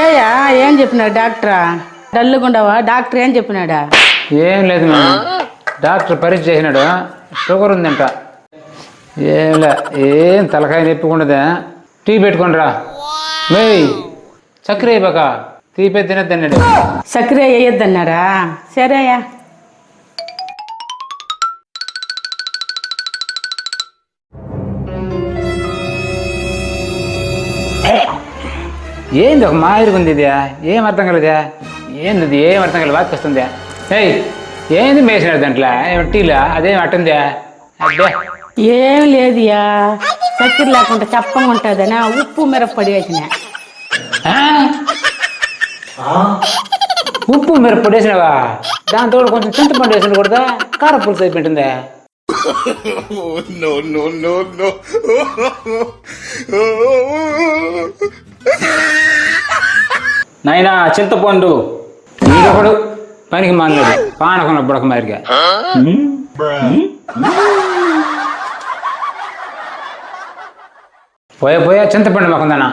ఏయా ఏం చెప్పినాడు డాక్టరా? డల్లుగుండవా? డాక్టర్ ఏం చెప్పినాడా? ఏం లేదు మేడం. డాక్టర్ పరీక్ష చేసినాడు. షుగర్ ఉందంట. ఏం లే ఏం తలకాయ నొప్పికుండదే టీ పెట్టుకోండిరా మేయ్ చక్కెర అయిపోక తీపే తినద్దన్నాడు సక్కర వేయొద్దన్నాడా సరేయా ఏంది ఒక మాదిరిగా ఉంది ఇది ఏం అర్థం కలదా? ఏంది? ఏం అర్థం కలదు? వాకి వస్తుంది? ఏయ్ ఏంది మేసినాడు దాంట్లో? ఏం టీలా? అదేం అట్టుందే అబ్బే. ఏం లేదుయా. చక్కెర లేకుండా చప్పగా ఉంటుందనా ఉప్పు మిరప్పొడి వేసిన. ఆ? ఉప్పు మీరు పొడేసినావా దాంతో కొంచెం చింతపండు వేసిన కూడా కార పులుసు అయిపోయింటుందే? No, no, no, no. నాయనా చింతపండు. ఇంకొకడు పనికి మానలేదు పానకం బుడక మాదిరిగా. పోయా పోయా చింతపండు మాకుందనా